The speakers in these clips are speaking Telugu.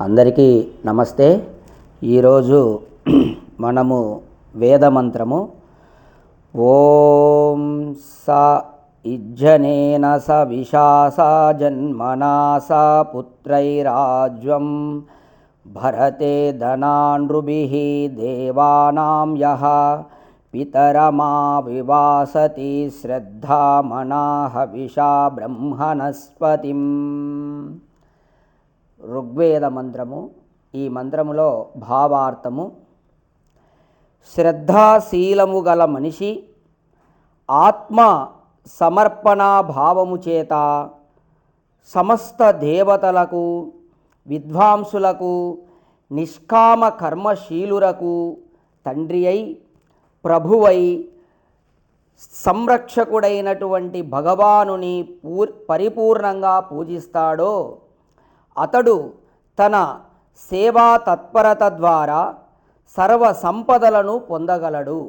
అందరికీ నమస్తే. ఈరోజు మనము వేదమంత్రము. ఓం స ఇజ్జనేన స విశాసా జన్మనా స పుత్రైరాజ్యం భరతే ధనానృభిः దేవానాం యహ పితరమా వివాసతి శ్రద్ధామనా బ్రహ్మణస్పతిం ఋగ్వేద మంత్రము ఈ మంత్రములో భావార్థము శ్రద్ధాశీలము గల మనిషి ఆత్మ సమర్పణ భావము చేత సమస్త దేవతలకు విద్వాంసులకు నిష్కామ కర్మశీలురకు తండ్రి అయి ప్రభువై సంరక్షకుడైనటువంటి భగవానుని పూర్ పరిపూర్ణంగా పూజిస్తాడో అతడు తన సేవా తత్పరత ద్వారా సర్వ సంపదలను పొందగలడు.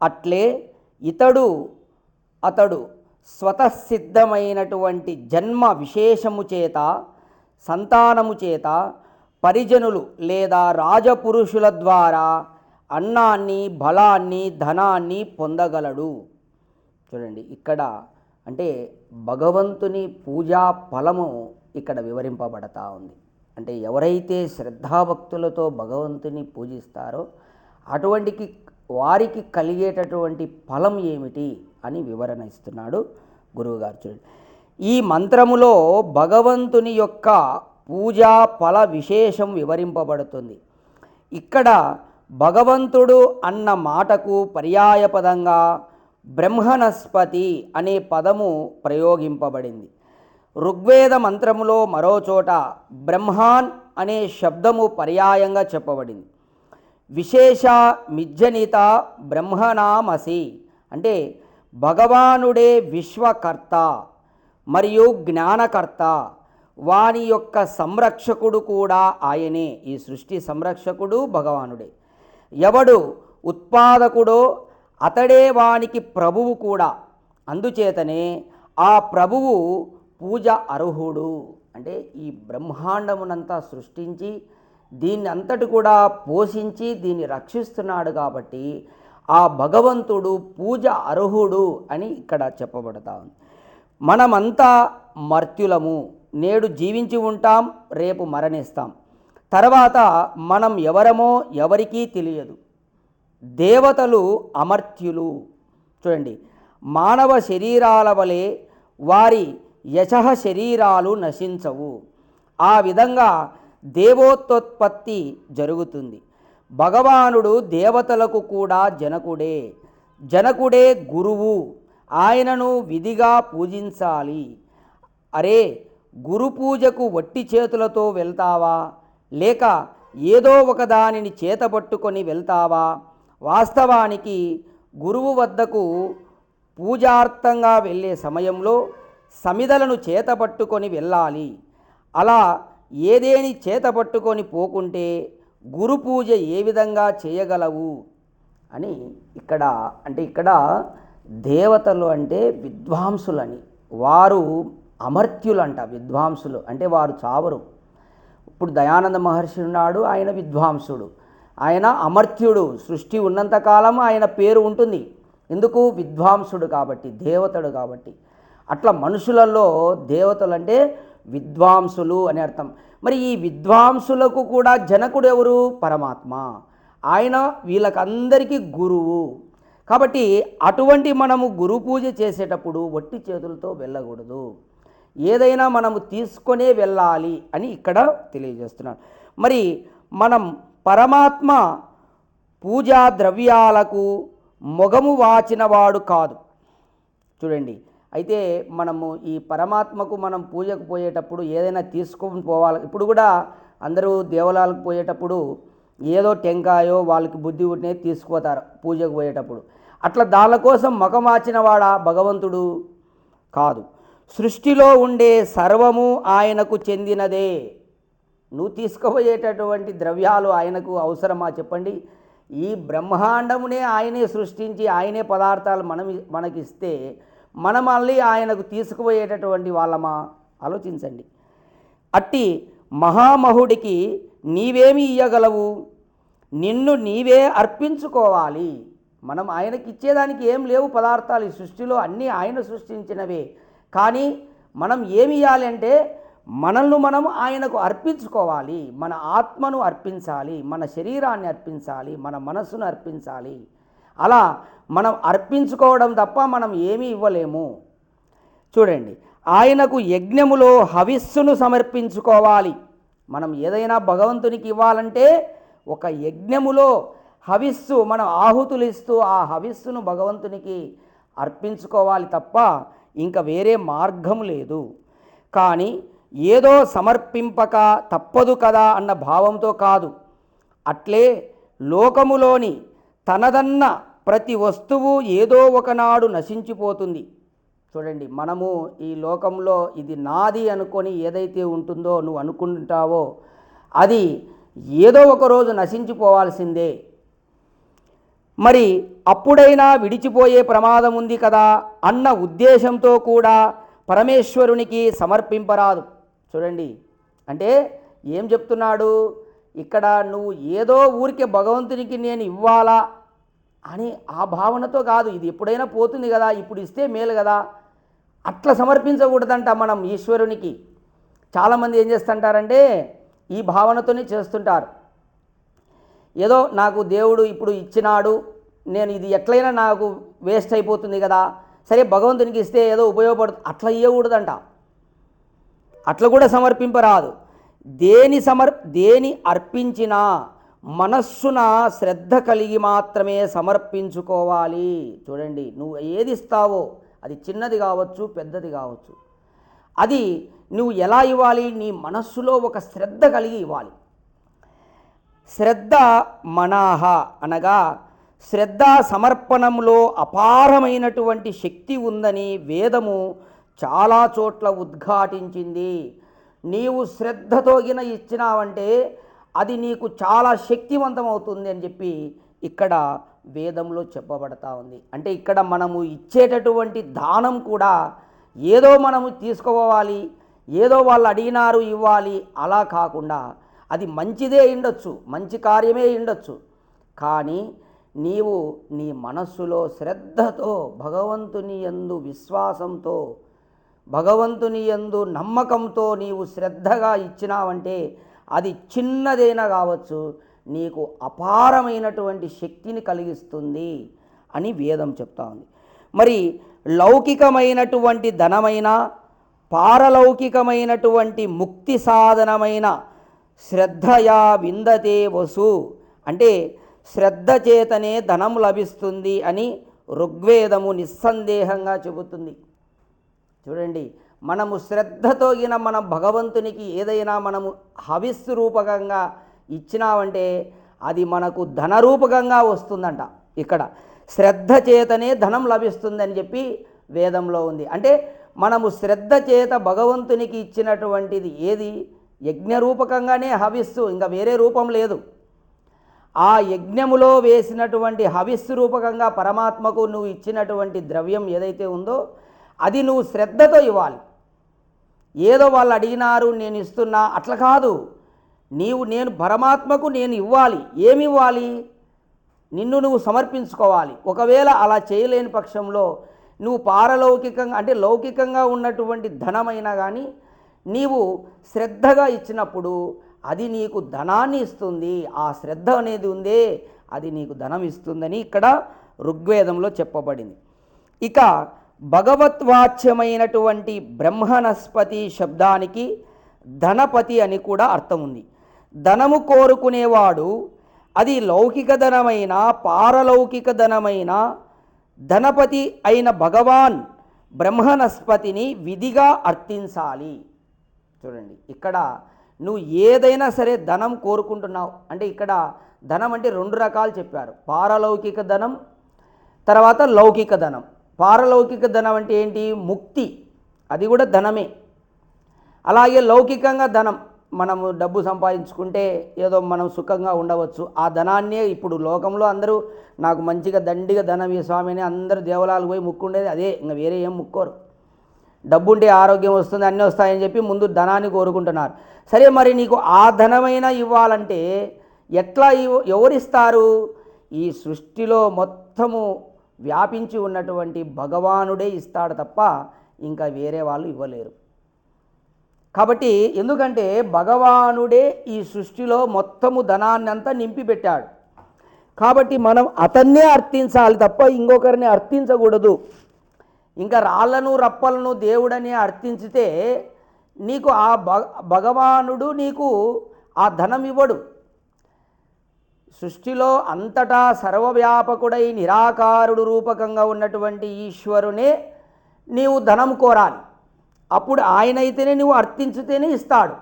అట్లే ఇతడు అతడు స్వతసిద్ధమైనటువంటి జన్మ విశేషము చేత సంతానము చేత పరిజనులు లేదా రాజపురుషుల ద్వారా అన్నాన్ని బలాన్ని ధనాన్ని పొందగలడు. చూడండి ఇక్కడ అంటే భగవంతుని పూజా ఫలము ఇక్కడ వివరింపబడతా ఉంది. అంటే ఎవరైతే శ్రద్ధాభక్తులతో భగవంతుని పూజిస్తారో అటువంటికి వారికి కలిగేటటువంటి ఫలం ఏమిటి అని వివరణ ఇస్తున్నాడు గురువుగారు. చూడండి ఈ మంత్రములో భగవంతుని యొక్క పూజా ఫల విశేషం వివరింపబడుతుంది. ఇక్కడ భగవంతుడు అన్న మాటకు పర్యాయపదంగా బ్రహ్మనస్పతి అనే పదము ప్రయోగింపబడింది. ఋగ్వేద మంత్రములో మరోచోట బ్రహ్మాన్ అనే శబ్దము పర్యాయంగా చెప్పబడింది. విశేష మిజ్జనిత బ్రహ్మనామసి అంటే భగవానుడే విశ్వకర్త మరియు జ్ఞానకర్త వాని యొక్క సంరక్షకుడు కూడా ఆయనే. ఈ సృష్టి సంరక్షకుడు భగవానుడే. ఎవడు ఉత్పాదకుడో అతడే వానికి ప్రభువు కూడా. అందుచేతనే ఆ ప్రభువు పూజ అర్హుడు. అంటే ఈ బ్రహ్మాండమునంతా సృష్టించి దీన్ని అంతటి కూడా పోషించి దీన్ని రక్షిస్తున్నాడు కాబట్టి ఆ భగవంతుడు పూజ అర్హుడు అని ఇక్కడ చెప్పబడతా ఉంది. మనమంతా మర్త్యులము. నేడు జీవించి ఉంటాం రేపు మరణిస్తాం. తర్వాత మనం ఎవరమో ఎవరికీ తెలియదు. దేవతలు అమర్త్యులు. చూడండి మానవ శరీరాల వలె వారి యశః శరీరాలు నశించవు. ఆ విధంగా దేవోత్పత్తి జరుగుతుంది. భగవానుడు దేవతలకు కూడా జనకుడే. జనకుడే గురువు. ఆయనను విధిగా పూజించాలి. అరే గురు పూజకు వట్టి చేతులతో వెళ్తావా? లేక ఏదో ఒక దానిని చేతపట్టుకొని వెళ్తావా? వాస్తవానికి గురువు వద్దకు పూజార్థంగా వెళ్ళే సమయంలో సమిదలను చేతపట్టుకొని వెళ్ళాలి. అలా ఏదేని చేతబట్టుకొని పోకుంటే గురు పూజ ఏ విధంగా చేయగలవు? అని ఇక్కడ అంటే ఇక్కడ దేవతలు అంటే విద్వాంసులని. వారు అమర్త్యులంట విద్వాంసులు. అంటే వారు చావరు. ఇప్పుడు దయానంద మహర్షి ఉన్నాడు ఆయన విద్వాంసుడు. ఆయన అమర్త్యుడు సృష్టి ఉన్నంతకాలం ఆయన పేరు ఉంటుంది. ఎందుకు? విద్వాంసుడు కాబట్టి దేవతడు కాబట్టి. అట్లా మనుషులలో దేవతలు అంటే విద్వాంసులు అని అర్థం. మరి ఈ విద్వాంసులకు కూడా జనకుడు ఎవరు? పరమాత్మ. ఆయన వీళ్ళకందరికీ గురువు. కాబట్టి అటువంటి మనము గురు పూజ చేసేటప్పుడు వట్టి చేతులతో వెళ్ళకూడదు. ఏదైనా మనము తీసుకొనే వెళ్ళాలి అని ఇక్కడ తెలియజేస్తున్నాను మరి మనం పరమాత్మ పూజా ద్రవ్యాలకు మొగము వాచినవాడు కాదు. చూడండి అయితే మనము ఈ పరమాత్మకు మనం పూజకు పోయేటప్పుడు ఏదైనా తీసుకొని పోవాలి. ఇప్పుడు కూడా అందరూ దేవాలయాలకు పోయేటప్పుడు ఏదో టెంకాయో వాళ్ళకి బుద్ధి ఉంటే తీసుకుపోతారు పూజకు పోయేటప్పుడు. అట్లా దాని కోసం మకమాచిన వాడా భగవంతుడు? కాదు. సృష్టిలో ఉండే సర్వము ఆయనకు చెందినదే. నువ్వు తీసుకుపోయేటటువంటి ద్రవ్యాలు ఆయనకు అవసరమా చెప్పండి. ఈ బ్రహ్మాండమునే ఆయనే సృష్టించి ఆయనే పదార్థాలు మనం మనకిస్తే మనం మళ్ళీ ఆయనకు తీసుకుపోయేటటువంటి వాళ్ళమా? ఆలోచించండి. అట్టి మహామహుడికి నీవేమి ఇయ్యగలవు? నిన్ను నీవే అర్పించుకోవాలి. మనం ఆయనకి ఇచ్చేదానికి ఏం లేవు పదార్థాలు. ఈ సృష్టిలో అన్నీ ఆయన సృష్టించినవే. కానీ మనం ఏమి ఇవ్వాలంటే మనల్ని మనం ఆయనకు అర్పించుకోవాలి. మన ఆత్మను అర్పించాలి. మన శరీరాన్ని అర్పించాలి. మన మనస్సును అర్పించాలి. అలా మనం అర్పించుకోవడం తప్ప మనం ఏమీ ఇవ్వలేము. చూడండి ఆయనకు యజ్ఞములో హవిస్సును సమర్పించుకోవాలి. మనం ఏదైనా భగవంతునికి ఇవ్వాలంటే ఒక యజ్ఞములో హవిస్సు మనం ఆహుతులు ఇస్తూ ఆ హవిస్సును భగవంతునికి అర్పించుకోవాలి తప్ప ఇంకా వేరే మార్గం లేదు. కానీ ఏదో సమర్పింపక తప్పదు కదా అన్న భావంతో కాదు. అట్లే లోకములోని తనదన్న ప్రతి వస్తువు ఏదో ఒకనాడు నశించిపోతుంది. చూడండి మనము ఈ లోకంలో ఇది నాది అనుకొని ఏదైతే ఉంటుందో నువ్వు అనుకుంటావో అది ఏదో ఒక రోజు నశించిపోవాల్సిందే. మరి అప్పుడైనా విడిచిపోయే ప్రమాదం ఉంది కదా అన్న ఉద్దేశంతో కూడా పరమేశ్వరునికి సమర్పింపరాదు. చూడండి. అంటే ఏం చెప్తున్నాడు? ఇక్కడ నువ్వు ఏదో ఊరికే భగవంతునికి నేను ఇవ్వాలా అని ఆ భావనతో కాదు. ఇది ఎప్పుడైనా పోతుంది కదా ఇప్పుడు ఇస్తే మేలు కదా. అట్లా సమర్పించకూడదంట మనం ఈశ్వరునికి. చాలామంది ఏం చేస్తుంటారంటే ఈ భావనతోనే చేస్తుంటారు. ఏదో నాకు దేవుడు ఇప్పుడు ఇచ్చినాడు నేను ఇది ఎట్లయినా నాకు వేస్ట్ అయిపోతుంది కదా సరే భగవంతునికి ఇస్తే ఏదో ఉపయోగపడుతుంది అట్లా ఇవ్వకూడదంట అట్లా కూడా సమర్పింపరాదు. దేని సమర్ దేని అర్పించినా మనస్సున శ్రద్ధ కలిగి మాత్రమే సమర్పించుకోవాలి. చూడండి నువ్వు ఏది ఇస్తావో అది చిన్నది కావచ్చు పెద్దది కావచ్చు. అది నువ్వు ఎలా ఇవ్వాలి? నీ మనస్సులో ఒక శ్రద్ధ కలిగి ఇవ్వాలి. శ్రద్ధ మనాహ అనగా శ్రద్ధ సమర్పణంలో అపారమైనటువంటి శక్తి ఉందని వేదము చాలా చోట్ల ఉద్ఘాటించింది. నీవు శ్రద్ధతో గిన ఇచ్చినావంటే అది నీకు చాలా శక్తివంతమవుతుంది అని చెప్పి ఇక్కడ వేదంలో చెప్పబడతా ఉంది. అంటే ఇక్కడ మనము ఇచ్చేటటువంటి దానం కూడా ఏదో మనము తీసుకోవాలి ఏదో వాళ్ళు అడిగినారు ఇవ్వాలి అలా కాకుండా అది మంచిదే ఉండొచ్చు మంచి కార్యమే ఉండొచ్చు కానీ నీవు నీ మనస్సులో శ్రద్ధతో భగవంతుని యందు విశ్వాసంతో భగవంతుని యందు నమ్మకంతో నీవు శ్రద్ధగా ఇచ్చినావంటే అది చిన్నదైనా కావచ్చు నీకు అపారమైనటువంటి శక్తిని కలిగిస్తుంది అని వేదం చెప్తా ఉంది మరి లౌకికమైనటువంటి ధనమైన పారలౌకికమైనటువంటి ముక్తి సాధనమైన శ్రద్ధయా విందతే వసు. అంటే శ్రద్ధ చేతనే ధనం లభిస్తుంది అని ఋగ్వేదము నిస్సందేహంగా చెబుతుంది. చూడండి మనము శ్రద్ధతోగిన మన భగవంతునికి ఏదైనా మనము హవిస్సు రూపకంగా ఇచ్చినామంటే అది మనకు ధనరూపకంగా వస్తుందంట ఇక్కడ. శ్రద్ధ చేతనే ధనం లభిస్తుందని చెప్పి వేదంలో ఉంది. అంటే మనము శ్రద్ధ చేత భగవంతునికి ఇచ్చినటువంటిది ఏది? యజ్ఞరూపకంగానే హవిస్సు ఇంకా వేరే రూపం లేదు. ఆ యజ్ఞములో వేసినటువంటి హవిస్సు రూపకంగా పరమాత్మకు నువ్వు ఇచ్చినటువంటి ద్రవ్యం ఏదైతే ఉందో అది నువ్వు శ్రద్ధతో ఇవ్వాలి. ఏదో వాళ్ళు అడిగినారు నేను ఇస్తున్నా అట్లా కాదు. నీవు నేను పరమాత్మకు నేను ఇవ్వాలి. ఏమి ఇవ్వాలి నిన్ను నువ్వు సమర్పించుకోవాలి. ఒకవేళ అలా చేయలేని పక్షంలో నువ్వు పారలౌకికంగా అంటే లౌకికంగా ఉన్నటువంటి ధనమైనా కానీ నీవు శ్రద్ధగా ఇచ్చినప్పుడు అది నీకు ధనాన్ని ఇస్తుంది. ఆ శ్రద్ధ అనేది ఉందే అది నీకు ధనం ఇస్తుందని ఇక్కడ ఋగ్వేదంలో చెప్పబడింది. ఇక భగవత్వాచ్యమైనటువంటి బ్రహ్మనస్పతి శబ్దానికి ధనపతి అని కూడా అర్థం ఉంది. ధనము కోరుకునేవాడు అది లౌకిక ధనమైన పారలౌకిక ధనమైన ధనపతి అయిన భగవాన్ బ్రహ్మనస్పతిని విధిగా అర్థించాలి. చూడండి. ఇక్కడ నువ్వు ఏదైనా సరే ధనం కోరుకుంటున్నావు. అంటే ఇక్కడ ధనం అంటే రెండు రకాలు చెప్పారు. పారలౌకిక ధనం తర్వాత లౌకిక ధనం. పారలౌకిక ధనం అంటే ఏంటి? ముక్తి. అది కూడా ధనమే. అలాగే లౌకికంగా ధనం మనము డబ్బు సంపాదించుకుంటే ఏదో మనం సుఖంగా ఉండవచ్చు. ఆ ధనాన్నే ఇప్పుడు లోకంలో అందరూ నాకు మంచిగా దండిగా ధనం ఈ స్వామి అని అందరూ దేవాలయాలు పోయి ముక్కుండేది అదే. ఇంకా వేరే ఏం ముక్కోరు. డబ్బు ఉంటే ఆరోగ్యం వస్తుంది అన్నీ వస్తాయని చెప్పి ముందు ధనాన్ని కోరుకుంటున్నారు. సరే మరి నీకు ఆ ధనమైన ఇవ్వాలంటే ఎట్లా ఎవరిస్తారు? ఈ సృష్టిలో మొత్తము వ్యాపించి ఉన్నటువంటి భగవానుడే ఇస్తాడు తప్ప ఇంకా వేరే వాళ్ళు ఇవ్వలేరు. కాబట్టి ఎందుకంటే భగవానుడే ఈ సృష్టిలో మొత్తము ధనాన్నంతా నింపిపెట్టాడు. కాబట్టి మనం అతన్నే అర్థించాలి తప్ప ఇంకొకరిని అర్థించకూడదు. ఇంకా రాళ్ళను రప్పలను దేవుడని అర్థించితే నీకు ఆ భగ భగవానుడు నీకు ఆ ధనం ఇవ్వడు. సృష్టిలో అంతటా సర్వవ్యాపకుడై నిరాకారుడు రూపకంగా ఉన్నటువంటి ఈశ్వరునే నీవు ధనం కోరాలి. అప్పుడు ఆయన అయితేనే నువ్వు అర్థించితేనే ఇస్తాడు.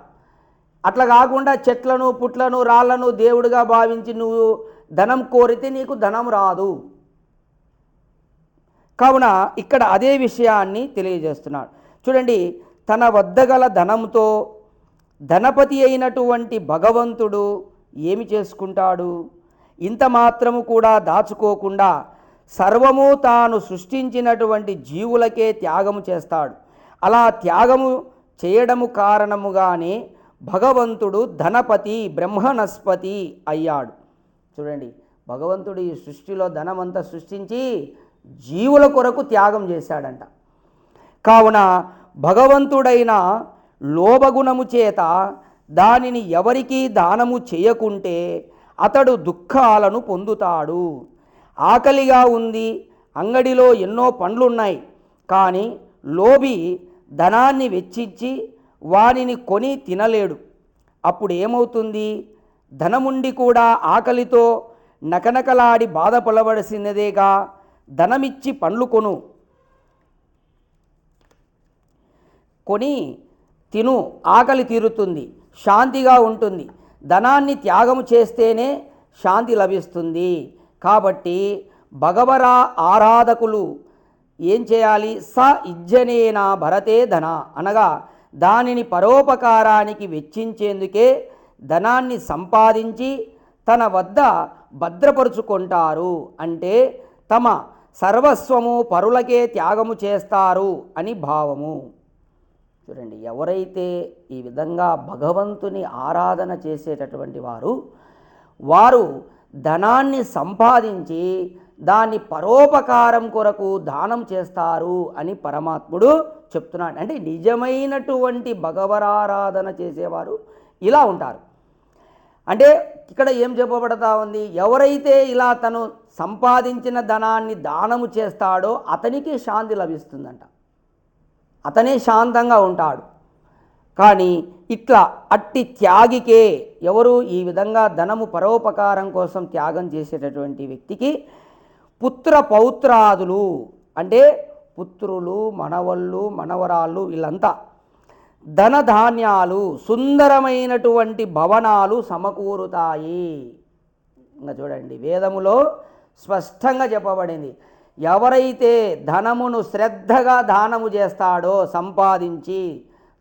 అట్లా కాకుండా చెట్లను పుట్లను రాళ్ళను దేవుడిగా భావించి నువ్వు ధనం కోరితే నీకు ధనం రాదు. కావున ఇక్కడ అదే విషయాన్ని తెలియజేస్తున్నాడు. చూడండి తన వద్ద గల ధనంతో ధనపతి అయినటువంటి భగవంతుడు ఏమి చేసుకుంటాడు? ఇంత మాత్రము కూడా దాచుకోకుండా సర్వము తాను సృష్టించినటువంటి జీవులకే త్యాగము చేస్తాడు. అలా త్యాగము చేయడము కారణముగానే భగవంతుడు ధనపతి బ్రహ్మనస్పతి అయ్యాడు. చూడండి భగవంతుడు ఈ సృష్టిలో ధనమంతా సృష్టించి జీవుల కొరకు త్యాగం చేశాడంట. కావున భగవంతుడైన లోభగుణము చేత దానిని ఎవరికీ దానము చేయకుంటే అతడు దుఃఖాలను పొందుతాడు. ఆకలిగా ఉంది అంగడిలో ఎన్నో పండ్లున్నాయి కానీ లోభి ధనాన్ని వెచ్చించి వానిని కొని తినలేడు. అప్పుడు ఏమవుతుంది? ధనముండి కూడా ఆకలితో నకనకలాడి బాధపడవలసినదేగా? ధనమిచ్చి పండ్లు కొను. కొని తిను ఆకలి తీరుతుంది శాంతిగా ఉంటుంది. ధనాన్ని త్యాగము చేస్తేనే శాంతి లభిస్తుంది. కాబట్టి భగవరా ఆరాధకులు ఏం చేయాలి? స ఇజ్జనేనా భరతే ధన అనగా దానిని పరోపకారానికి వెచ్చించేందుకే ధనాన్ని సంపాదించి తన వద్ద భద్రపరుచుకుంటారు. అంటే తమ సర్వస్వము పరులకే త్యాగము చేస్తారు అని భావము. చూడండి ఎవరైతే ఈ విధంగా భగవంతుని ఆరాధన చేసేటటువంటి వారు వారు ధనాన్ని సంపాదించి దాన్ని పరోపకారం కొరకు దానం చేస్తారు అని పరమాత్ముడు చెప్తున్నాడు. అంటే నిజమైనటువంటి భగవరారాధన చేసేవారు ఇలా ఉంటారు. అంటే ఇక్కడ ఏం చెప్పబడతా ఉంది? ఎవరైతే ఇలా తను సంపాదించిన ధనాన్ని దానము చేస్తాడో అతనికి శాంతి లభిస్తుందంట. అతనే శాంతంగా ఉంటాడు. కానీ ఇట్లా అట్టి త్యాగికే ఎవరు ఈ విధంగా ధనము పరోపకారం కోసం త్యాగం చేసేటటువంటి వ్యక్తికి పుత్ర పౌత్రాదులు అంటే పుత్రులు మనవళ్ళు మనవరాళ్ళు వీళ్ళంతా ధనధాన్యాలు సుందరమైనటువంటి భవనాలు సమకూరుతాయి. ఇంకా చూడండి వేదములో స్పష్టంగా చెప్పబడింది. ఎవరైతే ధనమును శ్రద్ధగా దానము చేస్తాడో సంపాదించి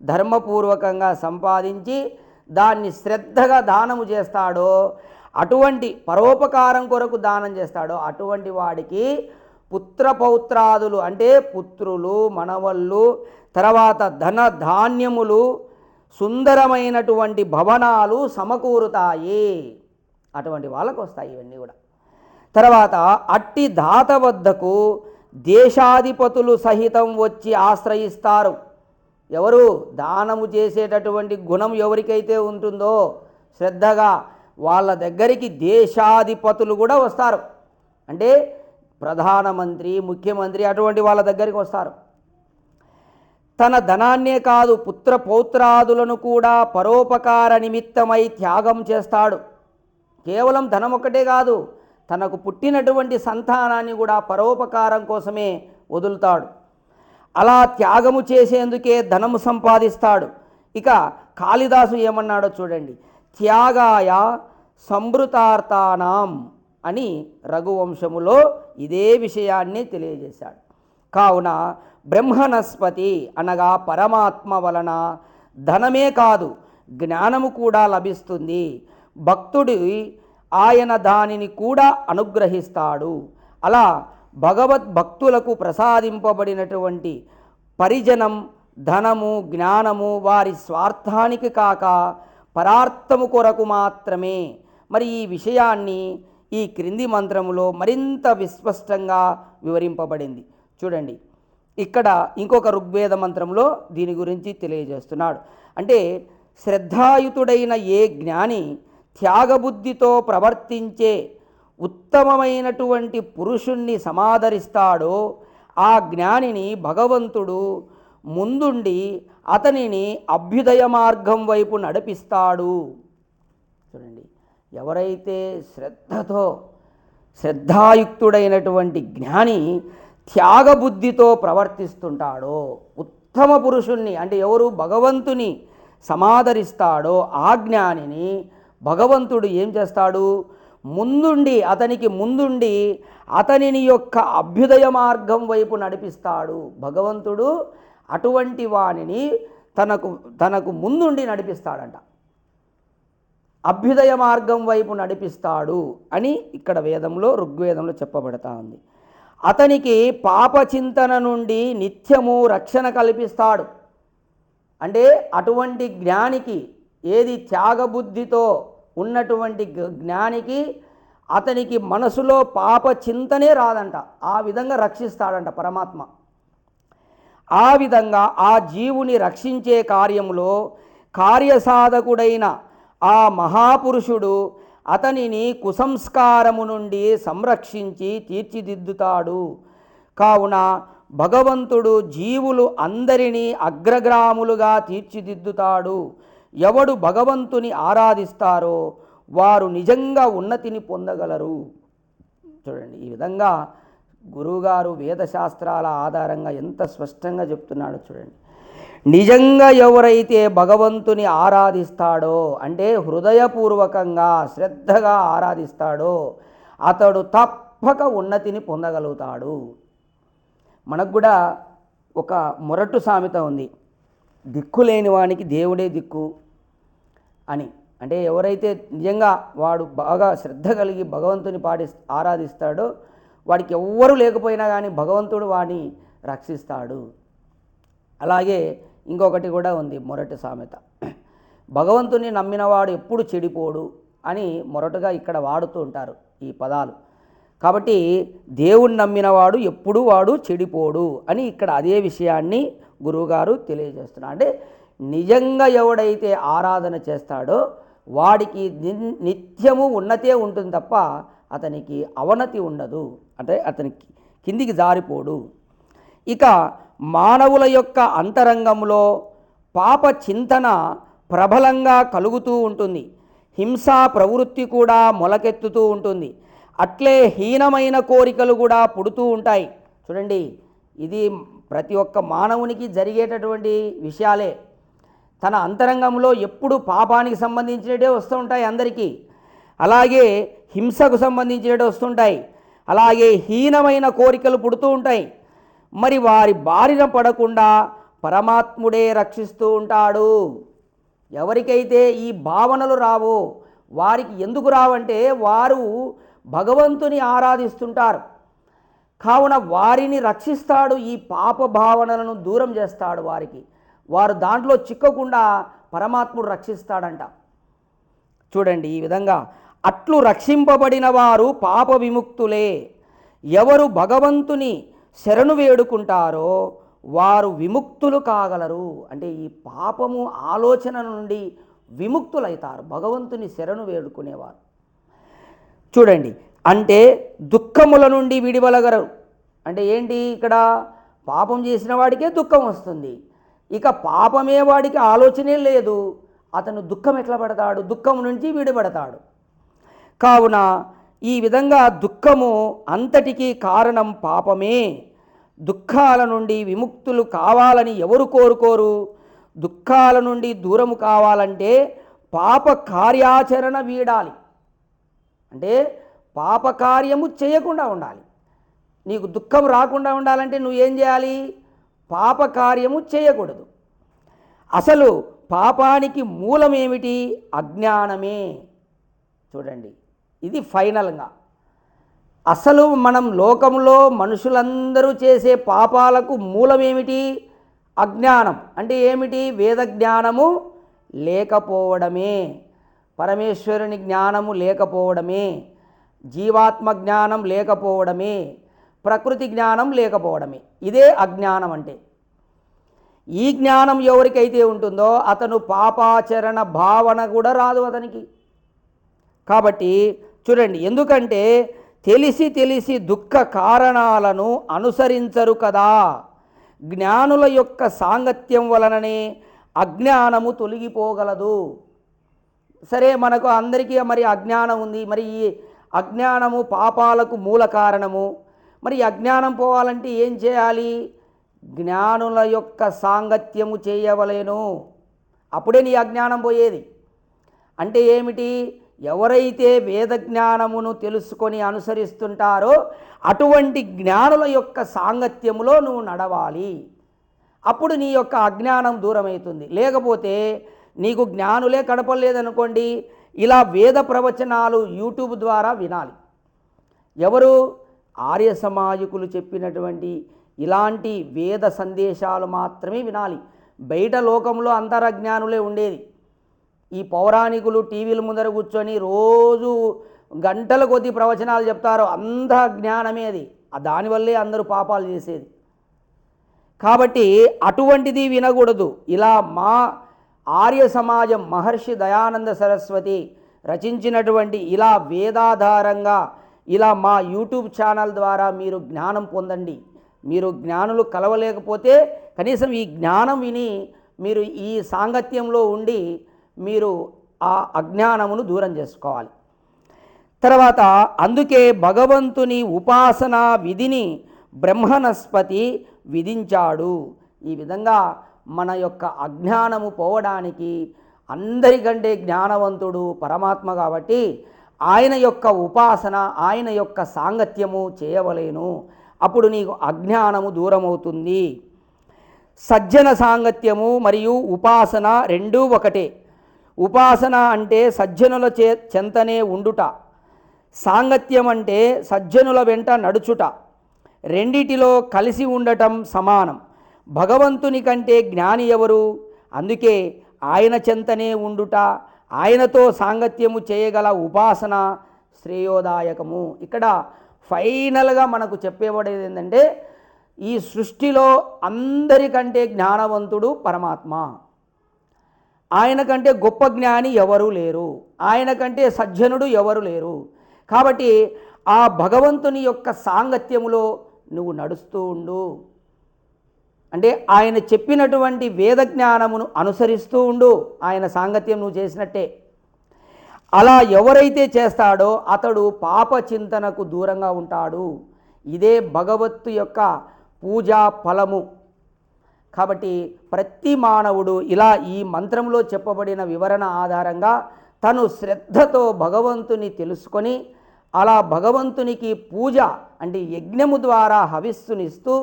ధర్మపూర్వకంగా సంపాదించి దాన్ని శ్రద్ధగా దానము చేస్తాడో అటువంటి పరోపకారం కొరకు దానం చేస్తాడో అటువంటి వాడికి పుత్రపౌత్రాదులు అంటే పుత్రులు మనవళ్ళు తర్వాత ధన ధాన్యములు సుందరమైనటువంటి భవనాలు సమకూరుతాయి. అటువంటి వాళ్ళకు వస్తాయి ఇవన్నీ కూడా. తర్వాత అట్టి దాత వద్దకు దేశాధిపతులు సహితం వచ్చి ఆశ్రయిస్తారు. ఎవరు? దానము చేసేటటువంటి గుణం ఎవరికైతే ఉంటుందో శ్రద్ధగా వాళ్ళ దగ్గరికి దేశాధిపతులు కూడా వస్తారు. అంటే ప్రధానమంత్రి ముఖ్యమంత్రి అటువంటి వాళ్ళ దగ్గరికి వస్తారు. తన ధనాన్నే కాదు పుత్ర పౌత్రాదులను కూడా పరోపకార నిమిత్తమై త్యాగం చేస్తాడు. కేవలం ధనం ఒక్కటే కాదు తనకు పుట్టినటువంటి సంతానాన్ని కూడా పరోపకారం కోసమే వదులుతాడు. అలా త్యాగము చేసేందుకే ధనము సంపాదిస్తాడు. ఇక కాళిదాసు ఏమన్నాడో చూడండి. త్యాగాయ సంభృతార్థానాం. అని రఘువంశములో ఇదే విషయాన్ని తెలియజేశాడు. కావున బ్రహ్మనస్పతి అనగా పరమాత్మ వలన ధనమే కాదు జ్ఞానము కూడా లభిస్తుంది. భక్తుడి ఆయన దానిని కూడా అనుగ్రహిస్తాడు. అలా భగవద్భక్తులకు ప్రసాదింపబడినటువంటి పరిజనం ధనము జ్ఞానము వారి స్వార్థానికి కాక పరార్థము కొరకు మాత్రమే. మరి ఈ విషయాన్ని ఈ క్రింది మంత్రములో మరింత విస్పష్టంగా వివరింపబడింది. చూడండి. ఇక్కడ ఇంకొక ఋగ్వేద మంత్రంలో దీని గురించి తెలియజేస్తున్నాడు. అంటే శ్రద్ధాయుతుడైన ఏ జ్ఞాని త్యాగబుద్ధితో ప్రవర్తించే ఉత్తమమైనటువంటి పురుషుణ్ణి సమాదరిస్తాడో ఆ జ్ఞానిని భగవంతుడు ముందుండి అతనిని అభ్యుదయ మార్గం వైపు నడిపిస్తాడు. చూడండి. ఎవరైతే శ్రద్ధతో శ్రద్ధాయుక్తుడైనటువంటి జ్ఞాని త్యాగబుద్ధితో ప్రవర్తిస్తుంటాడో ఉత్తమ పురుషుణ్ణి అంటే ఎవరు భగవంతుని సమాదరిస్తాడో ఆ జ్ఞానిని భగవంతుడు ఏం చేస్తాడు? ముందుండి అతనికి ముందుండి అతనిని యొక్క అభ్యుదయ మార్గం వైపు నడిపిస్తాడు. భగవంతుడు అటువంటి వానిని తనకు తనకు ముందుండి నడిపిస్తాడంట. అభ్యుదయ మార్గం వైపు నడిపిస్తాడు అని ఇక్కడ వేదంలో ఋగ్వేదంలో చెప్పబడతా ఉంది. అతనికి పాపచింతన నుండి నిత్యము రక్షణ కల్పిస్తాడు. అంటే అటువంటి జ్ఞానికి ఏది త్యాగబుద్ధితో ఉన్నటువంటి జ్ఞానికి అతనికి మనసులో పాప చింతనే రాదంట. ఆ విధంగా రక్షిస్తాడంట పరమాత్మ. ఆ విధంగా ఆ జీవుని రక్షించే కార్యములో కార్యసాధకుడైన ఆ మహాపురుషుడు అతనిని కుసంస్కారము నుండి సంరక్షించి తీర్చిదిద్దుతాడు. కావున భగవంతుడు జీవులు అందరినీ అగ్రగ్రాములుగా తీర్చిదిద్దుతాడు. ఎవడు భగవంతుని ఆరాధిస్తారో వారు నిజంగా ఉన్నతిని పొందగలరు. చూడండి ఈ విధంగా గురువుగారు వేదశాస్త్రాల ఆధారంగా ఎంత స్పష్టంగా చెప్తున్నాడో చూడండి. నిజంగా ఎవరైతే భగవంతుని ఆరాధిస్తాడో అంటే హృదయపూర్వకంగా శ్రద్ధగా ఆరాధిస్తాడో అతడు తప్పక ఉన్నతిని పొందగలుగుతాడు. మనకు కూడా ఒక మొరటు సామెత ఉంది. దిక్కు లేని వానికి దేవుడే దిక్కు అని. అంటే ఎవరైతే నిజంగా వాడు బాగా శ్రద్ధ కలిగి భగవంతుని పాటి ఆరాధిస్తాడో వాడికి ఎవ్వరూ లేకపోయినా కానీ భగవంతుడు వాడిని రక్షిస్తాడు. అలాగే ఇంకొకటి కూడా ఉంది మొరటి సామెత. భగవంతుని నమ్మినవాడు ఎప్పుడు చెడిపోడు అని మొరటుగా ఇక్కడ వాడుతూ ఉంటారు ఈ పదాలు. కాబట్టి దేవుణ్ణి నమ్మినవాడు ఎప్పుడు వాడు చెడిపోడు అని ఇక్కడ అదే విషయాన్ని గురువుగారు తెలియజేస్తున్నారు. అంటే నిజంగా ఎవడైతే ఆరాధన చేస్తాడో వాడికి నిత్యము ఉన్నతే ఉంటుంది తప్ప అతనికి అవనతి ఉండదు. అంటే అతనికి కిందికి జారిపోడు. ఇక మానవుల యొక్క అంతరంగంలో పాప చింతన ప్రబలంగా కలుగుతూ ఉంటుంది. హింసా ప్రవృత్తి కూడా మొలకెత్తుతూ ఉంటుంది. అట్లే హీనమైన కోరికలు కూడా పుడుతూ ఉంటాయి. చూడండి ఇది ప్రతి ఒక్క మానవునికి జరిగేటటువంటి విషయాలే. తన అంతరంగంలో ఎప్పుడు పాపానికి సంబంధించినటే వస్తూ ఉంటాయి అందరికీ. అలాగే హింసకు సంబంధించినట్టు వస్తుంటాయి అలాగే హీనమైన కోరికలు పుడుతూ ఉంటాయి. మరి వారి బారిన పడకుండా పరమాత్ముడే రక్షిస్తూ ఉంటాడు. ఎవరికైతే ఈ భావనలు రావో వారికి ఎందుకు రావంటే వారు భగవంతుని ఆరాధిస్తుంటారు. కావున వారిని రక్షిస్తాడు ఈ పాప భావనలను దూరం చేస్తాడు వారికి. వారు దాంట్లో చిక్కకుండా పరమాత్ముడు రక్షిస్తాడంట. చూడండి ఈ విధంగా అట్లు రక్షింపబడిన వారు పాప విముక్తులే. ఎవరు భగవంతుని శరణు వేడుకుంటారో వారు విముక్తులు కాగలరు. అంటే ఈ పాపము ఆలోచన నుండి విముక్తులైతారు. భగవంతుని శరణు వేడుకునేవారు. చూడండి అంటే దుఃఖముల నుండి విడివలగలరు అంటే ఏంటి ఇక్కడ? పాపం చేసిన వాడికే దుఃఖం వస్తుంది. ఇక పాపమే వాడికి ఆలోచనే లేదు. అతను దుఃఖం ఎట్లా పడతాడు? దుఃఖం నుంచి విడిపడతాడు. కావున ఈ విధంగా దుఃఖము అంతటికీ కారణం పాపమే. దుఃఖాల నుండి విముక్తులు కావాలని ఎవరు కోరుకోరు? దుఃఖాల నుండి దూరము కావాలంటే పాప కార్యాచరణ వీడాలి. అంటే పాప కార్యము చేయకుండా ఉండాలి. నీకు దుఃఖం రాకుండా ఉండాలంటే నువ్వేం చేయాలి? పాప కార్యము చేయకూడదు. అసలు పాపానికి మూలమేమిటి? అజ్ఞానమే. చూడండి. ఇది ఫైనల్గా. అసలు మనం లోకంలో మనుషులందరూ చేసే పాపాలకు మూలమేమిటి? అజ్ఞానం. అంటే ఏమిటి? వేద జ్ఞానము లేకపోవడమే. పరమేశ్వరుని జ్ఞానము లేకపోవడమే. జీవాత్మ జ్ఞానం లేకపోవడమే. ప్రకృతి జ్ఞానం లేకపోవడమే. ఇదే అజ్ఞానం అంటే. ఈ జ్ఞానం ఎవరికైతే ఉంటుందో అతను పాపాచరణ భావన కూడా రాదు అతనికి. కాబట్టి చూడండి ఎందుకంటే తెలిసి తెలిసి దుఃఖ కారణాలను అనుసరించరు కదా. జ్ఞానుల యొక్క సాంగత్యం వలననే అజ్ఞానము తొలగిపోగలదు. సరే మనకు అందరికీ మరి అజ్ఞానం ఉంది. మరి ఈ అజ్ఞానము పాపాలకు మూల కారణము. మరి అజ్ఞానం పోవాలంటే ఏం చేయాలి? జ్ఞానుల యొక్క సాంగత్యము చేయవలేను. అప్పుడే నీ అజ్ఞానం పోయేది. అంటే ఏమిటి? ఎవరైతే వేద జ్ఞానమును తెలుసుకొని అనుసరిస్తుంటారో అటువంటి జ్ఞానుల యొక్క సాంగత్యములో నువ్వు నడవాలి. అప్పుడు నీ యొక్క అజ్ఞానం దూరమవుతుంది. లేకపోతే నీకు జ్ఞానులే కడపలేదనుకోండి ఇలా వేద ప్రవచనాలు యూట్యూబ్ ద్వారా వినాలి. ఎవరు? ఆర్య సమాజకులు చెప్పినటువంటి ఇలాంటి వేద సందేశాలు మాత్రమే వినాలి. బయట లోకంలో అంతరజ్ఞానులే ఉండేది. ఈ పౌరాణికులు టీవీల ముందర కూర్చొని రోజు గంటల కొద్ది ప్రవచనాలు చెప్తారు అంత జ్ఞానమే అది. దానివల్లే అందరూ పాపాలు చేసేది. కాబట్టి అటువంటిది వినకూడదు. ఇలా మా ఆర్య సమాజం మహర్షి దయానంద సరస్వతి రచించినటువంటి ఇలా వేదాధారంగా ఇలా మా యూట్యూబ్ ఛానల్ ద్వారా మీరు జ్ఞానం పొందండి. మీరు జ్ఞానులు కలవలేకపోతే కనీసం ఈ జ్ఞానం విని మీరు ఈ సాంగత్యంలో ఉండి మీరు ఆ అజ్ఞానమును దూరం చేసుకోవాలి. తర్వాత అందుకే భగవంతుని ఉపాసనా విధిని బ్రహ్మనస్పతి విధించాడు. ఈ విధంగా మన యొక్క అజ్ఞానము పోవడానికి అందరికంటే జ్ఞానవంతుడు పరమాత్మ కాబట్టి ఆయన యొక్క ఉపాసన ఆయన యొక్క సాంగత్యము చేయవలేను. అప్పుడు నీకు అజ్ఞానము దూరమవుతుంది. సజ్జన సాంగత్యము మరియు ఉపాసన రెండూ ఒకటే. ఉపాసన అంటే సజ్జనుల చే చెంతనే ఉండుట. సాంగత్యం అంటే సజ్జనుల వెంట నడుచుట. రెండిటిలో కలిసి ఉండటం సమానం. భగవంతుని కంటే జ్ఞాని ఎవరు? అందుకే ఆయన చెంతనే ఉండుట ఆయనతో సాంగత్యము చేయగల ఉపాసన శ్రేయోదాయకము. ఇక్కడ ఫైనల్గా మనకు చెప్పేబడేది ఏంటంటే ఈ సృష్టిలో అందరికంటే జ్ఞానవంతుడు పరమాత్మ. ఆయన కంటే గొప్ప జ్ఞాని ఎవరూ లేరు. ఆయన కంటే సజ్జనుడు ఎవరు లేరు. కాబట్టి ఆ భగవంతుని యొక్క సాంగత్యములో నువ్వు నడుస్తూ ఉండు. అంటే ఆయన చెప్పినటువంటి వేద జ్ఞానమును అనుసరిస్తూ ఉండు. ఆయన సాంగత్యం నువ్వు చేసినట్టే. అలా ఎవరైతే చేస్తాడో అతడు పాప చింతనకు దూరంగా ఉంటాడు. ఇదే భగవత్తు యొక్క పూజా ఫలము. కాబట్టి ప్రతి మానవుడు ఇలా ఈ మంత్రంలో చెప్పబడిన వివరణ ఆధారంగా తను శ్రద్ధతో భగవంతుని తెలుసుకొని అలా భగవంతునికి పూజ అంటే యజ్ఞము ద్వారా హవిస్సునిస్తూ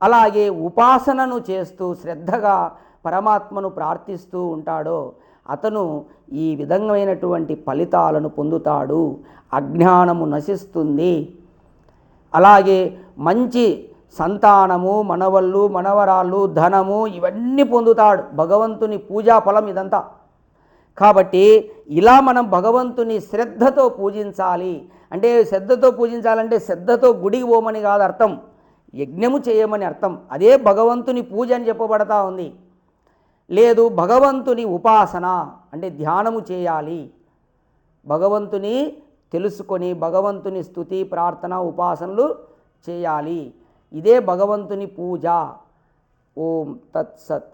అలాగే ఉపాసనను చేస్తూ శ్రద్ధగా పరమాత్మను ప్రార్థిస్తూ ఉంటాడో అతను ఈ విధమైనటువంటి ఫలితాలను పొందుతాడు. అజ్ఞానము నశిస్తుంది. అలాగే మంచి సంతానము మనవళ్ళు మనవరాళ్ళు ధనము ఇవన్నీ పొందుతాడు. భగవంతుని పూజా ఫలం ఇదంతా. కాబట్టి ఇలా మనం భగవంతుని శ్రద్ధతో పూజించాలి. అంటే శ్రద్ధతో పూజించాలంటే శ్రద్ధతో గుడికి పోమని కాదు అర్థం. యజ్ఞము చేయమని అర్థం. అదే భగవంతుని పూజ అని చెప్పబడతా ఉంది. లేదు భగవంతుని ఉపాసన అంటే ధ్యానము చేయాలి. భగవంతుని తెలుసుకొని భగవంతుని స్థుతి ప్రార్థన ఉపాసనలు చేయాలి. ఇదే భగవంతుని పూజ. ఓం తత్సత్